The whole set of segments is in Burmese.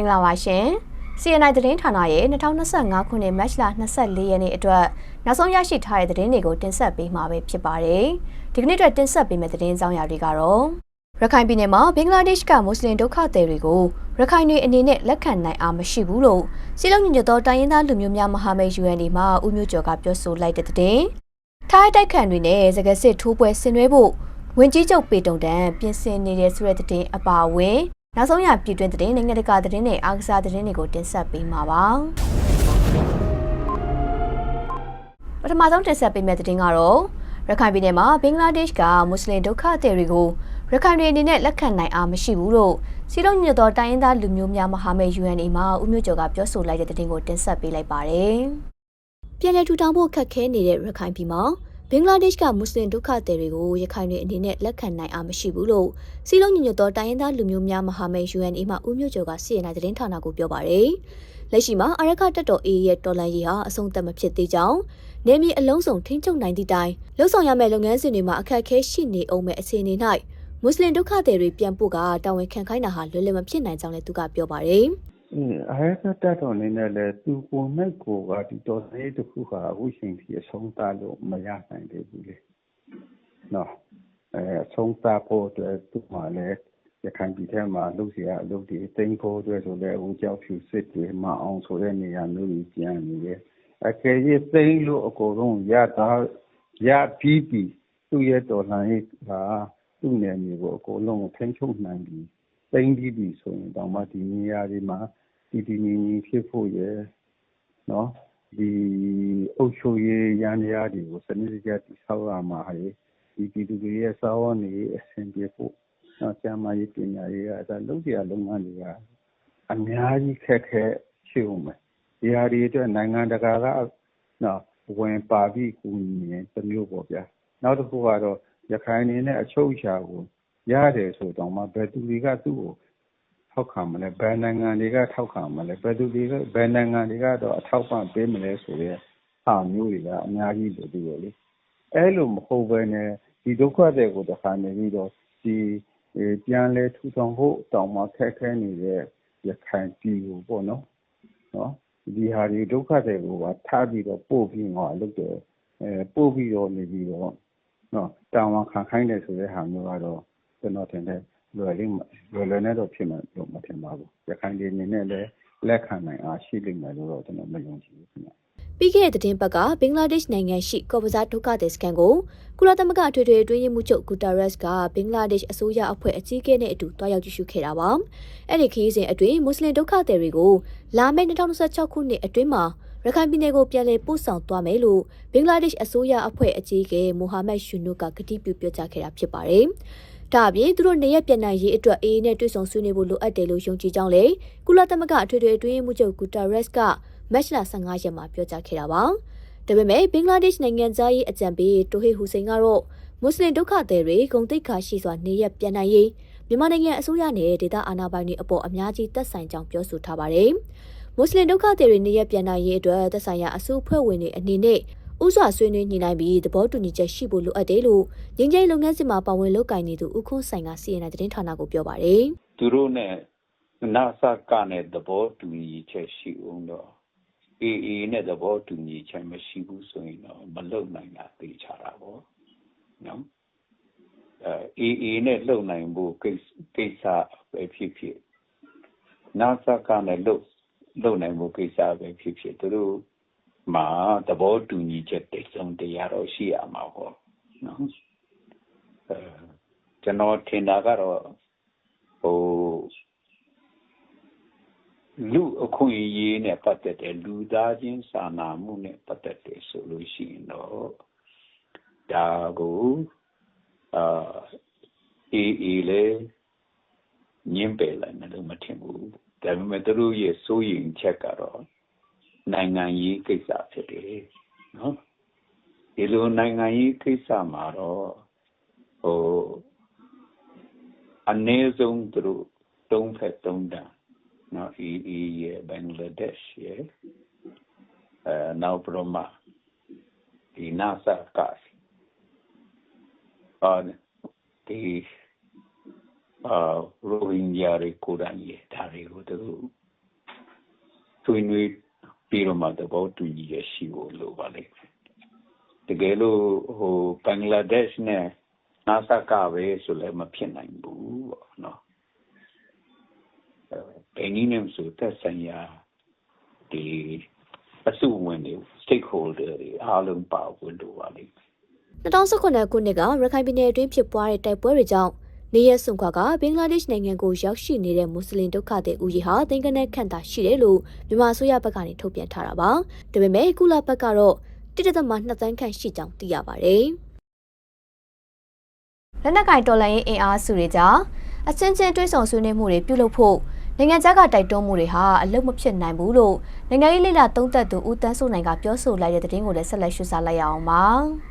မင်္ဂလာပါရှင် CNI သတင်းဌာနရဲ့2025ခုနှစ်မတ်လ24ရက်နေ့အတွက်နောက်ဆုံးရရှိထားတဲ့သတင်းတွေကိုတင်ဆက်ပေးမှာပဲဖြစ်ပါတယ်ဒီကနေ့အတွက်တင်ဆက်ပေးမယ့်သတင်းအကြောင်းအရာတွေကတော့ရခိုင်ပြည်နယ်မှာဘင်္ဂလားဒေ့ရှ်ကမွတ်စလင်ဒုက္ခသည်တွေကိုရခိုင်တွေအနေနဲ့လက်ခံနိုင်အားမရှိဘူးလို့စီလုံးညညတော်တိုင်းရင်းသားလူမျိုးများမဟာမိတ် UN မှဦးမျိုးကျော်ကပြောဆိုလိုက်တဲ့သတင်းထိုင်းတိုက်ခတ်တွေနဲ့စကားစစ်ထိုးပွဲဆင်နွှဲဖို့ဝင်ကြီးချုပ်ပေတုံတန်ပြင်ဆင်နေတဲ့ဆိုတဲ့သတင်းအပါအဝင် နောက်ဆုံးရပြည်တွင်းသတင်းနိုင်ငံတကာသတင်းတွေအားကစားသတင်းတွေကိုတင်ဆက်ပေးမှာပါပထမဆုံးတင်ဆက်ပေးမယ့်သတင်းကတော့ရခိုင်ပြည်နယ်မှာဘင်္ဂလားဒေ့ရှ်ကမွတ်စလင်ဒုက္ခသည်တွေကိုရခိုင်တွေအနေနဲ့လက်ခံနိုင်အားမရှိဘူးလို့စီလုံးညွတ်တော်တိုင်းရင်းသားလူမျိုးများမဟာမိတ် UNA မှဦးမျိုးကျော်ကပြောဆိုလိုက်တဲ့သတင်းကိုတင်ဆက်ပေးလိုက်ပါတယ်။ပြည်내ထူထောင်ဖို့ခက်ခဲနေတဲ့ရခိုင်ပြည်မှာ ဘင်္ဂလားဒေ့ရှ်ကမွတ်စလင်ဒုက္ခသည်တွေကိုရခိုင်တွေအနေနဲ့လက်ခံနိုင်အားမရှိဘူးလို့စီလုံးညညတော်တိုင်းရင်းသားလူမျိုးများမဟာမိတ် UNA မှဦးမျိုးကျော်ကစီရင်တဲ့သတင်းဌာနကိုပြောပါတယ်။လက်ရှိမှာအရခတက်တော် A ရဲ့တော်လန်ရေးဟာအဆုံးသတ်မဖြစ်သေးကြောင်းနေမြေအလုံးစုံထိန်းချုပ်နိုင်သည့်တိုင်လှုပ်ဆောင်ရမယ့်လုပ်ငန်းစဉ်တွေမှာအခက်အခဲရှိနေအောင်မဲ့အခြေအနေ၌မွတ်စလင်ဒုက္ခသည်တွေပြန်ပို့ကတာဝန်ခံခိုင်းတာဟာလွယ်လွယ်မဖြစ်နိုင်ကြောင်းလည်းသူကပြောပါတယ်။ အင်းအဲဒါတက်တော်နေနဲ့လေသူကိုယ်နဲ့ကိုယ်ကဒီတော်သေးတစ်ခုဟာအခုချိန်ထိအဆုံးသတ်လို့မရနိုင်သေးဘူးလေနော်အဲအဆုံးသတ်ဖို့အတွက်သူ့မှာလည်းရခိုင်ပြည်ထဲမှာလှုပ်ရှားအလုပ်တွေတိမ်ဖို့အတွက်ဆိုလည်းဦးကြောက်ဖြူစစ်တွေမအောင်ဆိုတဲ့နေရာမျိုးကြီးကျန်နေတယ်အကယ်၍သိမ်းလို့အကုန်လုံးရတာရပြီးပြီသူ့ရဲ့တော်လှန်ရေးဟာသူ့နယ်မြေကိုအကုန်လုံးထိန်းချုပ်နိုင်ပြီသိမ်းပြီးပြီဆိုရင်တော့မှဒီနေရာတွေမှာ တည်တည်ငြိမ်ငြိမ်ဖြစ်ဖို့ရယ်နော်ဒီအုပ်ချုပ်ရေးရန်ရာတွေကိုစနစ်တကျတိဆောက်ရမှာဟဲ့ဒီပြည်သူတွေရဲ့စာဝန်တွေအဆင်ပြေဖို့နော်ကျန်းမာရေးပညာရေးကဒါလုပ်ကြရလုပ်ငန်းတွေကအများကြီးခက်ခဲရှိဦးမယ်ဒီဟာတွေအတွက်နိုင်ငံတကာကနော်ဝင်ပါပြီးကူညီရင်တစ်မျိုးပေါ့ဗျာနောက်တစ်ခုကတော့ရခိုင်နေနဲ့အချုပ်အခြာကိုရတယ်ဆိုတော့မှဘယ်သူတွေကသူ့ကို ထောက်ခံမလဲဘယ်နိုင်ငံတွေကထောက်ခံမလဲဘယ်သူတွေကဘယ်နိုင်ငံတွေကတော့အထောက်ပံ့ပေးမလဲဆိုတဲ့ဟာမျိုးတွေကအများကြီးလိုသေးတယ်လေအဲ့လိုမဟုတ်ဘဲနဲ့ဒီဒုက္ခတွေကိုတခါနေပြီးတော့ဒီပြန်လဲထူထောင်ဖို့တောင်မှခက်ခဲနေတဲ့ရခိုင်ပြည်ကိုပေါ့နော်နော်ဒီဟာဒီဒုက္ခတွေကိုပါထားပြီးတော့ပို့ပြီးတော့လုပ်တယ်အဲပို့ပြီးတော့နေပြီးတော့နော်တာဝန်ခံခိုင်းတယ်ဆိုတဲ့ဟာမျိုးကတော့ကျွန်တော်ထင်တယ် လွယ်လေးလွယ်လွယ်နဲ့တော့ ဖြစ်မှာလို့ မထင်ပါဘူး ရခိုင်ပြည်အနေနဲ့လည်း လက်ခံနိုင်အား ရှိလိမ့်မယ်လို့တော့ ကျွန်တော် မယုံကြည်ဘူးခင်ဗျ ပြီးခဲ့တဲ့သတင်းပတ်က ဘင်္ဂလားဒေ့ရှ်နိုင်ငံရှိ ကော်ပဇာဒုက္ခသည်စခန်းကို ကုလသမဂ္ဂ အထွေထွေအတွင်းရေးမှူးချုပ်ဂူတာရက်စ်ကဘင်္ဂလားဒေ့ရှ် အစိုးရအဖွဲ့ အကြီးအကဲနဲ့အတူတွားရောက်ကြည့်ရှုခဲ့တာပါ။အဲ့ဒီခရီးစဉ်အတွင်း မွတ်စလင်ဒုက္ခသည်တွေကို လာမယ့်2026ခုနှစ်အတွင်းမှာ ရခိုင်ပြည်နယ်ကို ပြန်လည်ပို့ဆောင်သွားမယ်လို့ ဘင်္ဂလားဒေ့ရှ် အစိုးရအဖွဲ့ အကြီးအကဲမိုဟာမက်ယူနုကကတိပြု ပြောကြားခဲ့တာ ဖြစ်ပါတယ်။ ဒါအပြင်သူတို့နေရပြန်နိုင်ရေးအတွက်အေးနဲ့တွေ့ဆုံဆွေးနွေးဖို့လိုအပ်တယ်လို့ယုံကြည်ကြောင်းလေကုလသမဂ္ဂအထွေထွေအတွင်းရေးမှူးချုပ်ဂူတာရက်စ်ကမတ်လ15ရက်မှာပြောကြားခဲ့တာပါ။ဒါပေမဲ့ဘင်္ဂလားဒေ့ရှ်နိုင်ငံသားရေးအကြံပေးတိုဟေဟူစိန်ကတော့မွတ်စလင်ဒုက္ခသည်တွေဂုံတိတ်ခါရှိစွာနေရပြန်နိုင်ရေးမြန်မာနိုင်ငံအစိုးရနဲ့ဒေသအာဏာပိုင်တွေအပေါ်အများကြီးသက်ဆိုင်ကြောင်းပြောဆိုထားပါတယ်။မွတ်စလင်ဒုက္ခသည်တွေနေရပြန်နိုင်ရေးအတွက်သက်ဆိုင်ရာအစိုးအဖွဲ့ဝင်တွေအနေနဲ့ ဥစွာဆွေးနွေးညှိနှိုင်းပြီးသဘောတူညီချက်ရှိဖို့လိုအပ်တယ်လို့ငင်းကျိလုပ်ငန်းစဉ်မှာပါဝင်လုပ်ကိုင်နေသူဦးခွန်းဆိုင်ကစီရင်တဲ့သတင်းဌာနကိုပြောပါတယ်။သူတို့နဲ့နာဆာကနဲ့သဘောတူညီချက်ရှိအောင်တော့အေအေနဲ့သဘောတူညီချက်မရှိဘူးဆိုရင်တော့မလုံနိုင်တာသိချတာပေါ့နော်အဲအေအေနဲ့လုံနိုင်ဖို့ကိစ္စကိစ္စပဲဖြစ်ဖြစ်နာဆာကနဲ့လုံလုံနိုင်ဖို့ကိစ္စပဲဖြစ်ဖြစ်သူတို့ မှာသဘောတူညီချက်တိတ်ဆုံးတရားတော့ရှိရမှာပေါ့နော်အဲကျွန်တော်ထင်တာကတော့ဟိုလူအခွင့်အရေးနဲ့ပတ်သက်တဲ့လူသားချင်းစာနာမှုနဲ့ပတ်သက်တယ်ဆိုလို့ရှိရင်တော့ဒါကိုအာအေးအေးလေညင်းပယ်လိုက်မယ်လို့မထင်ဘူးဒါပေမဲ့သူတို့ရဲ့စိုးရိမ်ချက်ကတော့ နိုင်ငံရေးကိစ္စဖြစ်တယ်နော်ဒီလိုနိုင်ငံရေးကိစ္စမှာတော့ဟိုအနည်းဆုံးသူတို့တုံးဖက်တုံးတန်နော် EE ရဲ့ဘင်္ဂလားဒေ့ရှ်ရဲ့အဲနောက်ပြမဒီနာဆာကအာဒီအာရိုဟင်ဂျာတွေကိုယ်တိုင်ရဒါတွေကိုသူတို့ဆွေးနွေး ပြီးတော့မှသဘောတူညီရရှိဖို့လိုပါလိမ့်မယ်တကယ်လို့ဟိုဘင်္ဂလားဒေ့ရှ်နဲ့နာဆာကပဲဆိုလည်းမဖြစ်နိုင်ဘူးပေါ့နော်အဲဘယ်နည်းနဲ့ဆိုသက်ဆိုင်ရာဒီအစုဝင်တွေ stakeholder တွေအားလုံးပါဝင်လို့ပါလိမ့်မယ်2019ခုနှစ်ကရခိုင်ပြည်နယ်အတွင်းဖြစ်ပွားတဲ့တိုက်ပွဲတွေကြောင့် နေရစွန်ခွာကဘင်္ဂလားဒေ့ရှ်နိုင်ငံကိုရောက်ရှိနေတဲ့မွတ်စလင်ဒုက္ခသည်ဦးရေဟာသိန်းကနက်ခန့်သာရှိတယ်လို့မြန်မာအစိုးရဘက်ကနေထုတ်ပြန်ထားတာပါ။ဒါပေမဲ့ကုလဘက်ကတော့တိတိကျမှ2သန်းခန့်ရှိကြောင်းသိရပါတယ်။လက်နက်ကင်တော်လှန်ရေးအင်အားစုတွေကြားအချင်းချင်းတွဲဆောင်ဆွေးနွေးမှုတွေပြုလုပ်ဖို့နိုင်ငံခြားကတိုက်တွန်းမှုတွေဟာအလုံးမဖြစ်နိုင်ဘူးလို့နိုင်ငံရေးလိလာသုံးသက်သူဦးတန်းစိုးနိုင်ကပြောဆိုလိုက်တဲ့သတင်းကိုလည်းဆက်လက်ရှုစားလိုက်ရအောင်ပါ။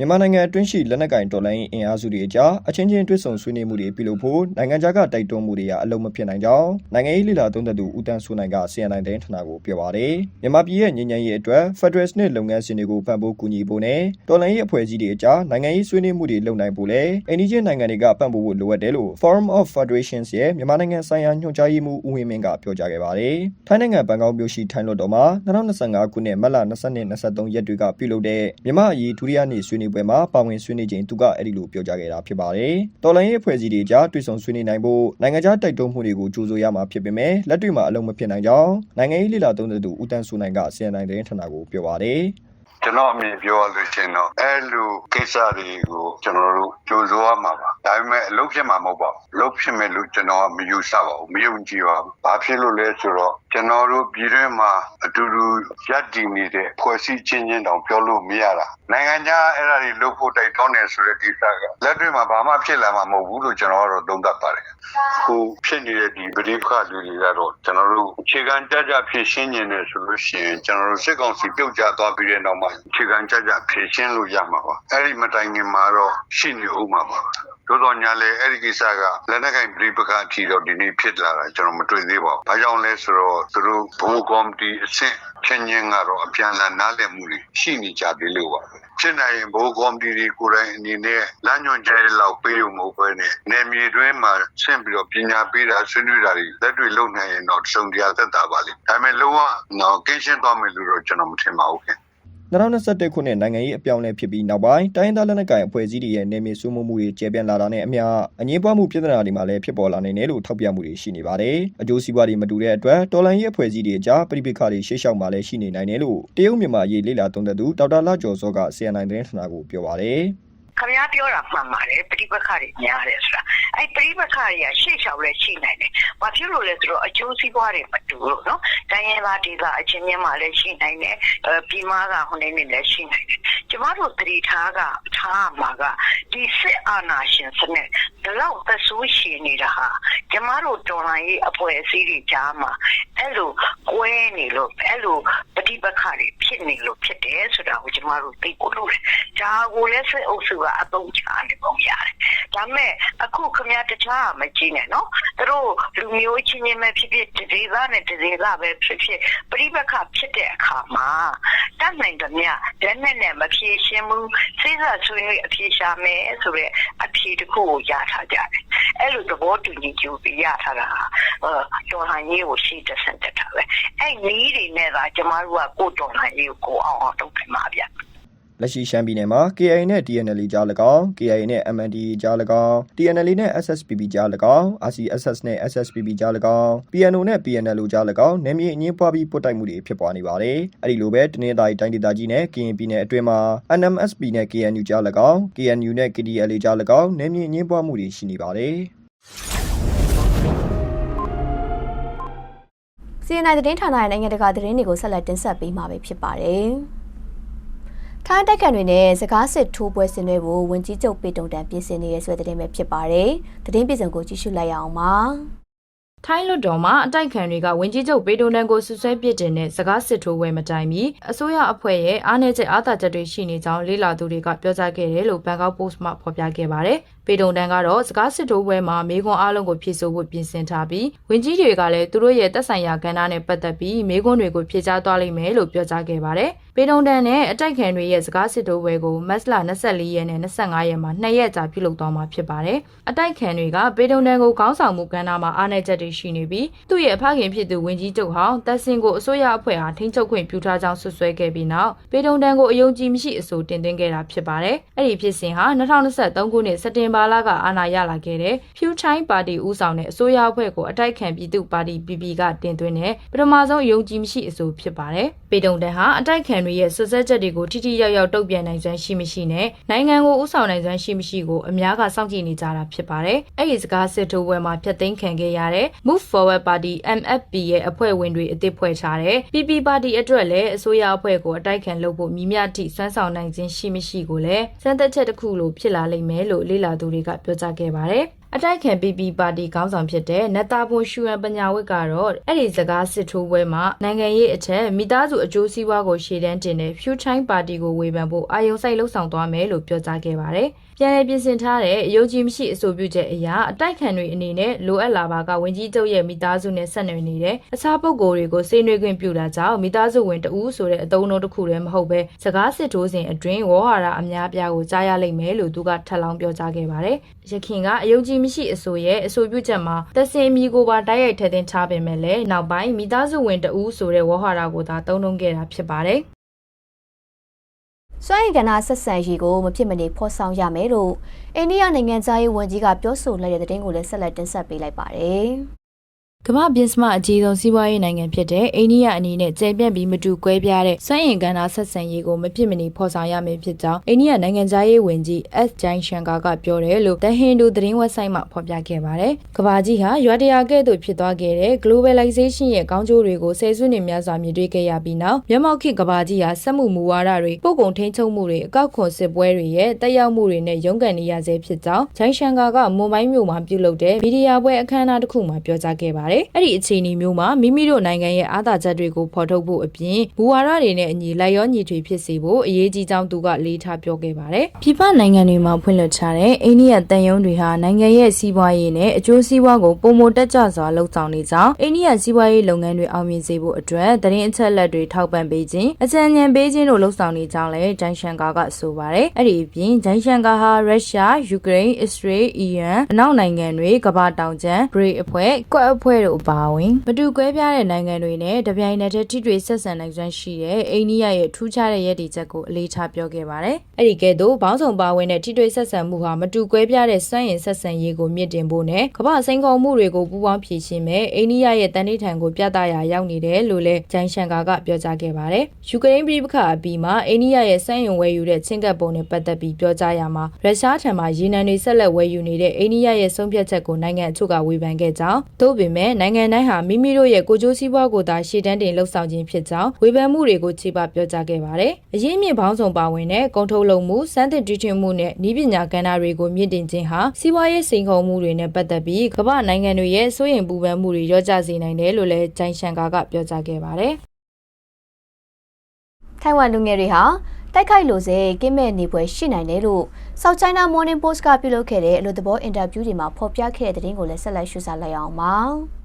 မြန်မာနိုင်ငံအတွင်းရှိလက်နက်ကင်တော်လှန်ရေးအင်အားစုတွေအကြားအချင်းချင်းတွဲဆုံဆွေးနွေးမှုတွေပြုလုပ်ဖို့နိုင်ငံခြားကတိုက်တွန်းမှုတွေကအလုံးမဖြစ်နိုင်ကြောင်းနိုင်ငံရေးလှိလာသုံးသက်သူဦးတန်းစိုးနိုင်က CNN သတင်းဌာနကိုပြောပါတယ်။မြန်မာပြည်ရဲ့ငြိမ်းချမ်းရေးအတွက် Federal စနစ်လုပ်ငန်းစဉ်တွေကိုပံ့ပိုးကူညီဖို့နဲ့တော်လှန်ရေးအဖွဲ့အစည်းတွေအကြားနိုင်ငံရေးဆွေးနွေးမှုတွေလုပ်နိုင်ဖို့လည်းအင်ဒီဂျင်နိုင်ငံတွေကပံ့ပိုးဖို့လိုအပ်တယ်လို့ Forum of Federations ရဲ့မြန်မာနိုင်ငံဆိုင်ရာညွှန်ကြားရေးမှူးဦးဝင်းမင်းကပြောကြားခဲ့ပါတယ်။ထိုင်းနိုင်ငံဘန်ကောက်မြို့ရှိထိုင်းလွှတ်တော်မှာ2025ခုနှစ်မတ်လ22-23ရက်တွေကပြုလုပ်တဲ့မြန်မာအရေးဒုတိယနေ့ဆွေးနွေးပွဲမှာပါဝင်ဆွေးနွေးချိန်သူကအဲ့ဒီလိုပြောကြားခဲ့တာဖြစ်ပါတယ်။တော်လိုင်းရေးအဖွဲ့အစည်းတွေကြားတွေ့ဆုံဆွေးနွေးနိုင်ဖို့နိုင်ငံခြားတိုက်တွန်းမှုတွေကိုကြိုးဆိုရမှာဖြစ်ပေမဲ့လက်တွေ့မှာအလုံးမဖြစ်နိုင်ကြောင်းနိုင်ငံရေးလှိလာသုံးသက်သူဦးတန်းစိုးနိုင်က CNN သတင်းဌာနကိုပြောပါတယ်။ ကျွန်တော်အမြင်ပြောရလို့ချင်းတော့အဲ့လိုကိစ္စတွေကိုကျွန်တော်တို့ကြိုးစိုးရမှာပါဒါပေမဲ့အလုပ်ဖြစ်မှာမဟုတ်ပါဘူးအလုပ်ဖြစ်မဲ့လို့ကျွန်တော်ကမယူဆပါဘူးမယုံကြည်ပါဘူးဘာဖြစ်လို့လဲဆိုတော့ကျွန်တော်တို့ပြည်တွင်းမှာအတူတူရပ်တည်နေတဲ့ဖွဲ့စည်းချင်းချင်းတောင်ပြောလို့မရတာနိုင်ငံခြားအဲ့ဒါတွေလုပ်ဖို့တိုက်တွန်းနေဆိုတဲ့ကိစ္စကလက်တွေ့မှာဘာမှဖြစ်လာမှာမဟုတ်ဘူးလို့ကျွန်တော်ကတော့သုံးသပ်ပါတယ်ခုဖြစ်နေတဲ့ဒီပရိပခလူတွေကတော့ကျွန်တော်တို့အခြေခံကြကြဖြစ်ရှင်းနေတယ်ဆိုလို့ရှိရင်ကျွန်တော်တို့စစ်ကောင်စီပြုတ်ကျသွားပြီးတဲ့နောက်မှာအခြေခံကြကြဖြစ်ရှင်းလို့ရမှာပါအဲ့ဒီမတိုင်ခင်မှာတော့ရှိနေဦးမှာပါတို့တော်ညာလေအဲ့ဒီကိစ္စကလက်နက်ကင်ပြည်ပခအထီတော့ဒီနေ့ဖြစ်လာတာကျွန်တော်မတွေ့သေးပါဘူး။ဘာကြောင့်လဲဆိုတော့သူတို့ဘိုးကော်မတီအဆင့်ချင်းချင်းကတော့အပြန်အလှန်နားလည်မှုတွေရှိနေကြသေးလို့ပါပဲ။ဖြစ်နိုင်ရင်ဘိုးကော်မတီတွေကိုယ်တိုင်အနေနဲ့လမ်းညွှန်ချက်လောက်ပေးလို့မဟုတ်ဘဲနဲ့နယ်မြေတွင်းမှာဆင့်ပြီးတော့ပညာပေးတာဆွေးနွေးတာတွေလက်တွေ့လုပ်နိုင်ရင်တော့စုံတရားသက်သာပါလိမ့်။ဒါပေမဲ့လုံးဝတော့ကင်းရှင်းသွားမယ်လို့တော့ကျွန်တော်မထင်ပါဘူးခင်ဗျ။ 2021ခုနှစ်နိုင်ငံရေးအပြောင်းအလဲဖြစ်ပြီးနောက်ပိုင်းတိုင်းဒေသလက်နက်ကိုင်အဖွဲ့အစည်းတွေရဲ့နေမြေစုမှုမှုတွေကျေပြန့်လာတာနဲ့အမျှအငြင်းပွားမှုပြဿနာတွေမှာလည်းဖြစ်ပေါ်လာနိုင်တယ်လို့ထောက်ပြမှုတွေရှိနေပါတယ်။အကျိုးစီးပွားတွေမတူတဲ့အတွက်တော်လိုင်းရေးအဖွဲ့အစည်းတွေအကြားပြည်ပခါတွေရှေ့လျှောက်မှာလည်းရှိနေနိုင်တယ်လို့တရုတ်မြန်မာရေးလေ့လာသုံးသပ်သူဒေါက်တာလကျော်စောက CNN သတင်းဌာနကိုပြောပါတယ်။ခမည်းပြောတာမှန်ပါတယ်ပဋိပက္ခတွေများတယ်ဆိုတာ အဲ့ပဋိပက္ခတွေကရှေ့လျှောက်လဲရှိနိုင်တယ်။ဘာဖြစ်လို့လဲဆိုတော့အကျိုးစီးပွားတွေမတူလို့နော်။တိုင်းရင်းသားဒေသအချင်းချင်းမှလည်းရှိနိုင်တယ်။အဲပြည်မကဟိုနေနေလည်းရှိနိုင်တယ်။ကျမတို့သတိထားကထားမှာကဒီစစ်အာဏာရှင်စနစ်ဒီလောက်သဆိုးရှင်နေတာဟာကျမတို့တော်လှန်ရေးအဖွဲ့အစည်းတွေကြားမှာအဲ့လိုကွဲနေလို့အဲ့လိုပဋိပက္ခတွေဖြစ်နေလို့ဖြစ်တယ်ဆိုတာကိုကျမတို့သိဖို့လိုတယ်။ဒါကိုလည်းစစ်အုပ်စုကအသုံးချနေပုံရတယ်။ဒါပေမဲ့အခုခမရတခြားမကြည့်နဲ့နော်။သူတို့လူမျိုးချင်းချင်းပဲဖြစ်ဖြစ်ဒီဒေသနဲ့ဒီဒေသပဲဖြစ်ဖြစ်ပြိပခဖြစ်တဲ့အခါမှာတတ်နိုင်ကြမြလက်နဲ့နဲ့မဖြေရှင်းဘူးစိစဆွေးနွေးအဖြေရှာမယ်ဆိုတော့အဖြေတစ်ခုကိုရထားကြတယ်။အဲ့လိုသဘောတူညီချက်ပြရထားတာဟာတော်ဟန်ရေးကိုရှိတဲ့စင်တက်တာပဲ။အဲ့နီးတွေနဲ့ကကျမတို့ကကိုတော်ဟန်ရေးကိုကိုအောင်အောင်လုပ်တယ်မှာဗျ။ လက်ရှိရှမ်းပြည်နယ်မှာ KIA နဲ့ TNL ကြား၎င်း KIA နဲ့ MNDAA ကြား၎င်း TNL နဲ့ SSPP ကြား၎င်း RCSS နဲ့ SSPP ကြား၎င်း PNO နဲ့ PNL ကြား၎င်း နယ်မြေအငင်းပွားပြီးပုတ်တိုက်မှုတွေ ဖြစ်ပွားနေပါတယ်။အဲဒီလိုပဲ တနင်္သာရီတိုင်းဒေသကြီးနဲ့ ကရင်ပြည်နယ်အတွင်းမှာ NMSP နဲ့ KNU ကြား၎င်း KNU နဲ့ KDLA ကြား၎င်း နယ်မြေအငင်းပွားမှုတွေ ရှိနေပါတယ်။ CNN သတင်းဌာနရဲ့ နိုင်ငံတကာသတင်းတွေကို ဆက်လက်တင်ဆက်ပေးမှာ ဖြစ်ပါတယ်။ ထိုင်းတိုက်ခံတွေနဲ့စကားစစ်ထိုးပွဲဆင်နွှဲဖို့ဝင်ကြီးချုပ်ပေတုံတန်ပြင်ဆင်နေတဲ့ဆွဲသတင်းပဲဖြစ်ပါတယ်။သတင်းပြည်စုံကိုကြည့်ရှုလိုက်ရအောင်ပါ။ထိုင်းလွတ်တော်မှာအတိုက်ခံတွေကဝင်ကြီးချုပ်ပေတိုနန်ကိုဆွဆွဲပစ်တင်တဲ့စကားစစ်ထိုးဝဲမတိုင်မီအစိုးရအဖွဲ့ရဲ့အားနည်းချက်အားသာချက်တွေရှိနေကြောင်းလေးလာသူတွေကပြောကြားခဲ့တယ်လို့ဘန်ကောက်ပို့စ်မှဖော်ပြခဲ့ပါတယ်။ ပေတုံတန်းကတော့စကားစစ်ထိုးပွဲမှာမေကွန်အားလုံးကိုဖြည့်ဆို့ဖို့ပြင်ဆင်ထားပြီးဝင်ကြီးတွေကလည်းသူတို့ရဲ့တက်ဆိုင်ရာကဏ္ဍနဲ့ပတ်သက်ပြီးမေကွန်တွေကိုဖြည့်ချသွားလိမ့်မယ်လို့ပြောကြားခဲ့ပါတယ်။ပေတုံတန်းနဲ့အတိုက်ခံတွေရဲ့စကားစစ်ထိုးပွဲကိုမတ်လ24ရက်နဲ့25ရက်မှာနှစ်ရက်ကြာပြုလုပ်သွားမှာဖြစ်ပါတယ်။အတိုက်ခံတွေကပေတုံတန်းကိုခေါင်းဆောင်မှုကဏ္ဍမှာအားနည်းချက်တွေရှိနေပြီးသူ့ရဲ့အဖခင်ဖြစ်သူဝင်ကြီးချုပ်ဟောင်းတက်စင်ကိုအစိုးရအဖွဲ့အားထိန်းချုပ်ခွင့်ပြုထားကြောင်းဆွဆွဲခဲ့ပြီးနောက်ပေတုံတန်းကိုအယုံကြည်မရှိအဆိုတင်သွင်းခဲ့တာဖြစ်ပါတယ်။အဲ့ဒီဖြစ်စဉ်ဟာ2023ခုနှစ်စက်တင်ဘာလကအာဏာရလာခဲ့တဲ့ Pew Time Party ဦးဆောင်တဲ့အစိုးရအဖွဲ့ကိုအတိုက်ခံပြည်သူ့ပါတီ PP ကတင်သွင်းတဲ့ပထမဆုံးအယုံကြည်မရှိအဆိုဖြစ်ပါတယ်။ပေတုံတန်းဟာအတိုက်ခံတွေရဲ့ဆွဆွဲချက်တွေကိုထိထိရောက်ရောက်တုံ့ပြန်နိုင်စွမ်းရှိမရှိနဲ့နိုင်ငံကိုဥဆောင်နိုင်စွမ်းရှိမရှိကိုအများကစောင့်ကြည့်နေကြတာဖြစ်ပါတယ်။အဲ့ဒီစကားစစ်ထိုးပွဲမှာဖျက်သိမ်းခံခဲ့ရတဲ့ Move Forward Party MFP ရဲ့အဖွဲ့ဝင်တွေအသစ်ဖွဲ့ထားတဲ့ PP ပါတီအတွက်လည်းအစိုးရအဖွဲ့ကိုအတိုက်ခံလုပ်ဖို့မိမြတိစွမ်းဆောင်နိုင်ခြင်းရှိမရှိကိုလည်းစမ်းသပ်ချက်တစ်ခုလိုဖြစ်လာလိမ့်မယ်လို့လေ့လာသူတွေကပြောကြားခဲ့ပါတယ်။ အတိုက်ခံ PP ပါတီခေါင်းဆောင်ဖြစ်တဲ့နတ်သားပွန်ရှူရန်ပညာဝတ်ကတော့အဲ့ဒီစကားစစ်ထိုးပွဲမှာနိုင်ငံရေးအထက်မိသားစုအကျိုးစီးပွားကိုရှေ့တန်းတင်တဲ့ Future ပါတီကိုဝေဖန်ဖို့အာရုံစိုက်လှုပ်ဆောင်သွားမယ်လို့ပြောကြားခဲ့ပါတယ်။ ပြန်လည်ပြင်ဆင်ထားတဲ့အယုံကြည်မရှိအဆိုပြုချက်အရာအတိုက်ခံတွေအနေနဲ့လိုအပ်လာပါကဝင်ကြီးချုပ်ရဲ့မိသားစုနဲ့ဆက်နွယ်နေတဲ့အခြားပုဂ္ဂိုလ်တွေကိုစိတ်နှွေးခွင့်ပြုတာကြောင့်မိသားစုဝင်တဦးဆိုတဲ့အသုံးအနှုန်းတစ်ခုတည်းမဟုတ်ပဲစကားစစ်ထိုးစဉ်အတွင်းဝေါ်ဟာရအများပြားကိုကြားရလိမ့်မယ်လို့သူကထပ်လောင်းပြောကြားခဲ့ပါတယ်။ရခင်ကအယုံကြည်မရှိအဆိုရဲ့အဆိုပြုချက်မှာသက်စင်မီကိုပါတိုက်ရိုက်ထည့်သွင်းထားပေမဲ့လည်းနောက်ပိုင်းမိသားစုဝင်တဦးဆိုတဲ့ဝေါ်ဟာရကိုသာသုံးနှုန်းခဲ့တာဖြစ်ပါတယ်။ စွမ်းရည်ကဏ္ဍဆက်ဆံရေးကိုမဖြစ်မနေဖော်ဆောင်ရမယ်လို့အိန္ဒိယနိုင်ငံသားရေးဝန်ကြီးကပြောဆိုလိုက်တဲ့သတင်းကိုလည်းဆက်လက်တင်ဆက်ပေးလိုက်ပါတယ်။ ကမ္ဘာပြင်စမအကြီးဆုံးစီးပွားရေးနိုင်ငံဖြစ်တဲ့အိန္ဒိယအနေနဲ့ကျယ်ပြန့်ပြီးမတူကွဲပြားတဲ့စွမ်းအင်ကဏ္ဍဆက်ဆံရေးကိုမဖြစ်မနေဖော်ဆောင်ရမယ်ဖြစ်ကြောင်းအိန္ဒိယနိုင်ငံသားရေးဝန်ကြီး S. Jaishankar ကပြောတယ်လို့ The Hindu သတင်းဝက်ဆိုက်မှာဖော်ပြခဲ့ပါတယ်။ကမ္ဘာကြီးဟာရွာတရာကဲ့သို့ဖြစ်သွားခဲ့တဲ့ globalization ရဲ့ကောင်းကျိုးတွေကိုဆယ်စုနှစ်များစွာမြင်တွေ့ခဲ့ရပြီးနောက်မျက်မှောက်ခေတ်ကမ္ဘာကြီးဟာစက်မှုမူဝါဒတွေပို့ကုန်ထိန်းချုပ်မှုတွေအကောက်ခွန်စစ်ပွဲတွေရဲ့တက်ရောက်မှုတွေနဲ့ရုန်းကန်နေရဆဲဖြစ်ကြောင်း Jaishankar ကမွန်ဘိုင်းမြို့မှာပြုလုပ်တဲ့မီဒီယာပွဲအခမ်းအနားတစ်ခုမှာပြောကြားခဲ့ပါတယ်။အဲ့ဒီအခြေအနေမျိုးမှာမိမိတို့နိုင်ငံရဲ့အားသာချက်တွေကိုဖော်ထုတ်ဖို့အပြင်ဘူဝါဒတွေနဲ့အညီလိုက်ရောညီထွေဖြစ်စေဖို့အရေးကြီးကြောင်းသူကလေးထားပြောခဲ့ပါတယ်။ပြည်ပနိုင်ငံတွေမှာဖွင့်လှစ်ထားတဲ့အိန္ဒိယတန်ယုံတွေဟာနိုင်ငံရဲ့စီးပွားရေးနဲ့အကျိုးစီးပွားကိုပုံမတက်ကြစွာလှုပ်ဆောင်နေကြောင်းအိန္ဒိယစီးပွားရေးလုပ်ငန်းတွေအောင်မြင်စေဖို့အတွက်သတင်းအချက်အလက်တွေထောက်ပံ့ပေးခြင်းအကြံဉာဏ်ပေးခြင်းတို့လှုပ်ဆောင်နေကြောင်းလည်းဂျိုင်ရှန်ကာကဆိုပါတယ်။အဲ့ဒီအပြင်ဂျိုင်ရှန်ကာဟာရုရှား၊ယူကရိန်း၊အစ္စရေး၊အီရန်အနောက်နိုင်ငံတွေကမ္ဘာတောင်ကျမ်း၊ဘရိအဖွဲ့၊ကွက်အဖွဲ့တို့အပါအဝင်မတူကွဲပြားတဲ့နိုင်ငံတွေနဲ့တပြိုင်နက်တည်းထိတွေ့ဆက်ဆံနိုင်စွမ်းရှိတဲ့အိန္ဒိယရဲ့ထူးခြားတဲ့ရည်တည်ချက်ကိုအလေးထားပြောခဲ့ပါတယ်။အဲ့ဒီကဲ့သို့ဘောင်းဆောင်ပါဝင်တဲ့ထိတွေ့ဆက်ဆံမှုဟာမတူကွဲပြားတဲ့စွမ်းရည်ဆက်ဆံရေးကိုမြင့်တင်ဖို့နဲ့ကမ္ဘာစိန်ခေါ်မှုတွေကိုပူးပေါင်းဖြေရှင်းမဲ့အိန္ဒိယရဲ့တန်ဋိဌာန်ကိုပြသရာရောက်နေတယ်လို့လည်းဂျိုင်ရှန်ကာကပြောကြားခဲ့ပါတယ်။ယူကရိန်းပြည်ပခါအပြီးမှာအိန္ဒိယရဲ့စွမ်းရည်ဝယ်ယူတဲ့ချင်းကပ်ပုံနဲ့ပတ်သက်ပြီးပြောကြားရမှာရုရှားထံမှရေနံတွေဆက်လက်ဝယ်ယူနေတဲ့အိန္ဒိယရဲ့ဆုံးဖြတ်ချက်ကိုနိုင်ငံအချို့ကဝေဖန်ခဲ့ကြောင်းသို့ပေမဲ့နိုင်ငံတိုင်းဟာမိမိတို့ရဲ့ကိုကြိုးစည်းပွားကိုသာရှေ့တန်းတင်လှုပ်ဆောင်ခြင်းဖြစ်ကြောင်းဝေဖန်မှုတွေကိုခြေပပြောကြားခဲ့ပါတယ်။အရင်းမြစ်ပေါင်းစုံပါဝင်တဲ့ကုန်ထုတ်လုပ်မှုစမ်းသစ်တီထွင်မှုနဲ့ဤပညာကဏ္ဍတွေကိုမြင့်တင်ခြင်းဟာစီးပွားရေးစိန်ခေါ်မှုတွေနဲ့ပတ်သက်ပြီးကမ္ဘာနိုင်ငံတွေရဲ့စိုးရိမ်ပူပန်မှုတွေရောကြစေနိုင်တယ်လို့လည်းဂျိုင်ရှန်ကာကပြောကြားခဲ့ပါတယ်။ထိုင်ဝမ်လူငယ်တွေဟာတိုက်ခိုက်လို့စေကင်းမဲ့နေပွဲရှိနိုင်တယ်လို့ South China Morning Post ကပြုလုပ်ခဲ့တဲ့အလို့သဘောအင်တာဗျူးတွေမှာဖော်ပြခဲ့တဲ့သတင်းကိုလည်းဆက်လက်ရှုစားလိုက်အောင်ပါ။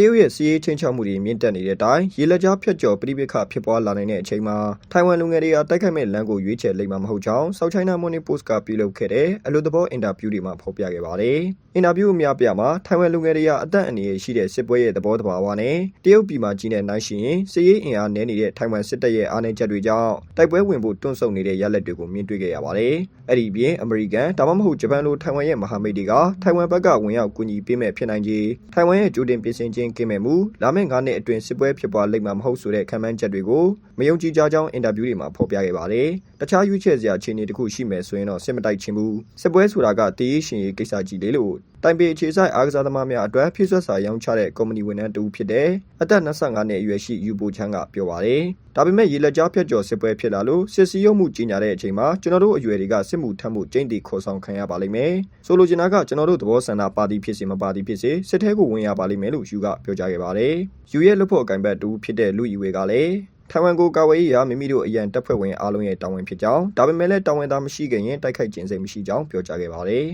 တရုတ်ရဲ့စီးရေးချင်းချောက်မှုတွေမြင့်တက်နေတဲ့အတိုင်းရေလက်ကြားဖြတ်ကျော်ပြိပခဖြစ်ပွားလာနိုင်တဲ့အချိန်မှာထိုင်ဝမ်လူငယ်တွေကတိုက်ခိုက်မဲ့လမ်းကိုရွေးချယ်လိမ့်မှာမဟုတ်ကြောင်း South China Morning Post ကပြုလုပ်ခဲ့တဲ့အလို့သဘောအင်တာဗျူးတွေမှာဖော်ပြခဲ့ပါတယ်။အင်တာဗျူးအများပြမှာထိုင်ဝမ်လူငယ်တွေကအသက်အန္တရာယ်ရှိတဲ့စစ်ပွဲရဲ့သဘောတဘာဝနဲ့တရုတ်ပြည်မှာကြီးတဲ့နိုင်ရှင်ရင်စီးရေးအင်အားနည်းနေတဲ့ထိုင်ဝမ်စစ်တပ်ရဲ့အားနည်းချက်တွေကြောင့်တိုက်ပွဲဝင်ဖို့တွန့်ဆုတ်နေတဲ့ရလဒ်တွေကိုမြင်တွေ့ခဲ့ရပါတယ်။အဲ့ဒီပြင်အမေရိကန်ဒါမှမဟုတ်ဂျပန်လိုထိုင်ဝမ်ရဲ့မဟာမိတ်တွေကထိုင်ဝမ်ဘက်ကဝင်ရောက်ကူညီပေးမဲ့ဖြစ်နိုင်ခြေထိုင်ဝမ်ရဲ့ကြိုတင်ပြင်ဆင်ခြင်းကင်းမဲ့မှုလာမယ့်9နှစ်အတွင်းစစ်ပွဲဖြစ်ပွားလိမ့်မှာမဟုတ်ဆိုတဲ့ခံမှန်းချက်တွေကိုမယုံကြည်ကြကြောင်းအင်တာဗျူးတွေမှာဖော်ပြခဲ့ပါတယ်။ တခြားရွေးချယ်စရာအခြေအနေတစ်ခုရှိမယ်ဆိုရင်တော့စစ်မတိုက်ချင်းဘူး။စစ်ပွဲဆိုတာကတည်ရရှင်ရေးကိစ္စကြီးလေလို့တိုင်ပေအခြေဆိုင်အားကစားသမားများအတွက်ဖြည့်ဆွတ်စာရောင်းချတဲ့ကုမ္ပဏီဝန်ထမ်းတူဖြစ်တဲ့အသက်25နှစ်အရွယ်ရှိယူပိုချန်းကပြောပါတယ်။ဒါပေမဲ့ရေလက်ကြားဖြတ်ကျော်စစ်ပွဲဖြစ်လာလို့စစ်စည်းရုံးမှုကြီးညာတဲ့အချိန်မှာကျွန်တော်တို့အရွယ်တွေကစစ်မှုထမ်းမှုကျင့်တည်ခေါ်ဆောင်ခံရပါလိမ့်မယ်။ဆိုလိုချင်တာကကျွန်တော်တို့သဘောဆန္ဒပါတီဖြစ်စေမပါတီဖြစ်စေစစ်ထဲကိုဝင်ရပါလိမ့်မယ်လို့ယူကပြောကြားခဲ့ပါတယ်။ယူရဲ့လွတ်ဖို့အကင်ဘတ်တူဖြစ်တဲ့လူအီဝေကလည်း ထိုင်ဝမ်ကိုကာဝေးရမိမိတို့အရန်တပ်ဖွဲ့ဝင်အားလုံးရဲ့တာဝန်ဖြစ်ကြောင်းဒါပေမဲ့လည်းတာဝန်သားမရှိခင်ရင်တိုက်ခိုက်ခြင်းစိတ်မရှိကြောင်းပြောကြားခဲ့ပါတယ်။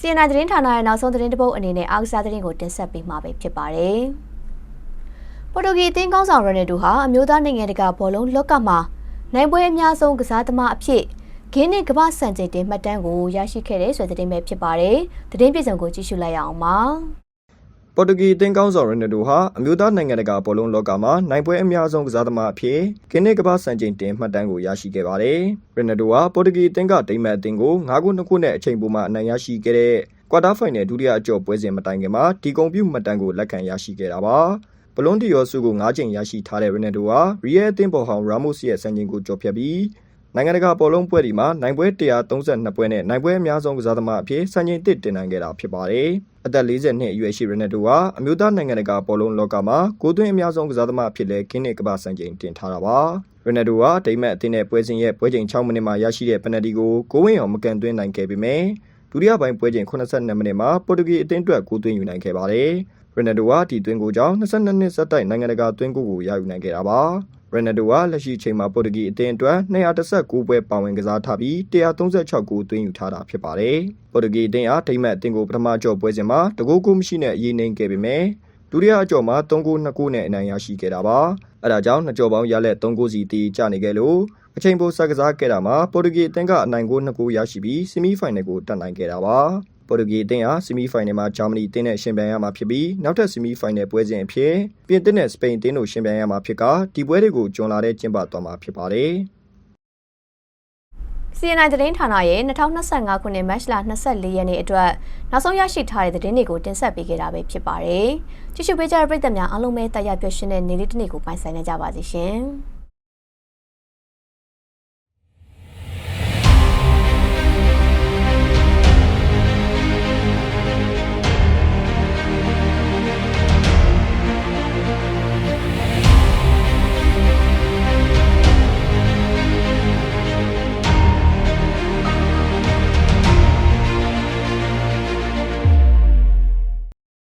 CNN သတင်းဌာနရဲ့နောက်ဆုံးသတင်းတစ်ပုဒ်အနေနဲ့အားကစားသတင်းကိုတင်ဆက်ပေးမှာပဲဖြစ်ပါတယ်။ပေါ်တူဂီအသင်းကောင်းဆောင်ရနယ်ဒိုဟာအမျိုးသားနိုင်ငံတကာဘောလုံးလောကမှာနိုင်ပွဲအများဆုံးကစားသမားအဖြစ်ဂင်းနဲ့ကမ္ဘာစံချိန်တင်မှတ်တမ်းကိုရရှိခဲ့တဲ့ဆိုတဲ့သတင်းပဲဖြစ်ပါတယ်။သတင်းပြည်စုံကိုကြည့်ရှုလိုက်ရအောင်ပါ။ ပေါ်တူဂီအသင်းကောင်းဆောင်ရနယ်ဒိုဟာအမျိုးသားနိုင်ငံတကာဘောလုံးလောကမှာနိုင်ပွဲအများဆုံးကစားသမားအဖြစ်ဂင်းနစ်ကမ္ဘာစံချိန်တင်မှတ်တမ်းကိုရရှိခဲ့ပါတယ်။ရနယ်ဒိုဟာပေါ်တူဂီအသင်းကဒိမတ်အသင်းကို9ခု2ခုနဲ့အချိန်ပိုမှာအနိုင်ရရှိခဲ့တဲ့ကွာတာဖိုင်နယ်ဒုတိယအကျော်ပွဲစဉ်မတိုင်ခင်မှာဒီကွန်ပျူမှတ်တမ်းကိုလက်ခံရရှိခဲ့တာပါ။ဘလွန်ဒီယောဆုကို9ချိန်ရရှိထားတဲ့ရနယ်ဒိုဟာရီယယ်အသင်းပေါ်ဟောင်ရာမို့စ်ရဲ့စံချိန်ကိုကျော်ဖြတ်ပြီး နိုင်ငံတကာဘောလုံးပွဲဒီမှာနိုင်ပွဲ132ပွဲနဲ့နိုင်ပွဲအများဆုံးကစားသမားအဖြစ်စံချိန်တစ်တင်နိုင်ခဲ့တာဖြစ်ပါတယ်။အသက်40နှစ်အရွယ်ရှိရနယ်ဒိုဟာအမျိုးသားနိုင်ငံတကာဘောလုံးလောကမှာကိုသွင်းအများဆုံးကစားသမားအဖြစ်လဲဂင်းနစ်ကမ္ဘာစံချိန်တင်ထားတာပါ။ရနယ်ဒိုဟာဒိမတ်အသင်းနဲ့ပွဲစဉ်ရဲ့ပွဲချိန်6မိနစ်မှာရရှိတဲ့ပယ်နယ်တီကိုကိုဝင်းအောင်မကန်သွင်းနိုင်ခဲ့ပေမဲ့ဒုတိယပိုင်းပွဲချိန်82မိနစ်မှာပေါ်တူဂီအသင်းအတွက်ကိုသွင်းယူနိုင်ခဲ့ပါတယ်။ရနယ်ဒိုဟာဒီသွင်းကိုကြောင့်22နှစ်ဆက်တိုက်နိုင်ငံတကာသွင်းကိုကိုရယူနိုင်ခဲ့တာပါ။ ရနယ်ဒိုဟာလက်ရှိချိန်မှာပေါ်တူဂီအသင်းအတွက်219ပွဲပါဝင်ကစားထားပြီး136ဂိုးသွင်းယူထားတာဖြစ်ပါတယ်။ပေါ်တူဂီအသင်းအားဒိမတ်အသင်းကိုပထမကြော်ပွဲစဉ်မှာတကူးကူးမရှိနဲ့အရေးနှိမ်ခဲ့ပေမဲ့ဒုတိယအကြော်မှာ3ဂိုး2ဂိုးနဲ့အနိုင်ရရှိခဲ့တာပါ။အဲဒါကြောင့်နှစ်ကြော်ပေါင်းရလက်3ဂိုးစီတီးကျနေခဲ့လို့အချိန်ပိုဆက်ကစားခဲ့တာမှာပေါ်တူဂီအသင်းကအနိုင်ဂိုး2ဂိုးရရှိပြီးဆီမီဖိုင်နယ်ကိုတက်နိုင်ခဲ့တာပါ။ ပေါ်တူဂီအသင်းဟာဆီမီဖိုင်နယ်မှာဂျာမနီအသင်းနဲ့ရှင်ပြိုင်ရမှာဖြစ်ပြီးနောက်ထပ်ဆီမီဖိုင်နယ်ပွဲစဉ်အဖြစ်ပြင်သစ်နဲ့စပိန်အသင်းတို့ရှင်ပြိုင်ရမှာဖြစ်ကဒီပွဲတွေကိုကျွံလာတဲ့ကျင်းပသွားမှာဖြစ်ပါတယ်။ CNN သတင်းဌာနရဲ့2025ခုနှစ်မတ်လ24ရက်နေ့အတွက်နောက်ဆုံးရရှိထားတဲ့သတင်းတွေကိုတင်ဆက်ပေးခဲ့တာပဲဖြစ်ပါတယ်။ကြည့်ရှုပေးကြတဲ့ပရိသတ်များအားလုံးပဲတရားပျော်ရွှင်တဲ့နေ့လေးတစ်နေ့ကိုပိုင်ဆိုင်ကြပါစေရှင်။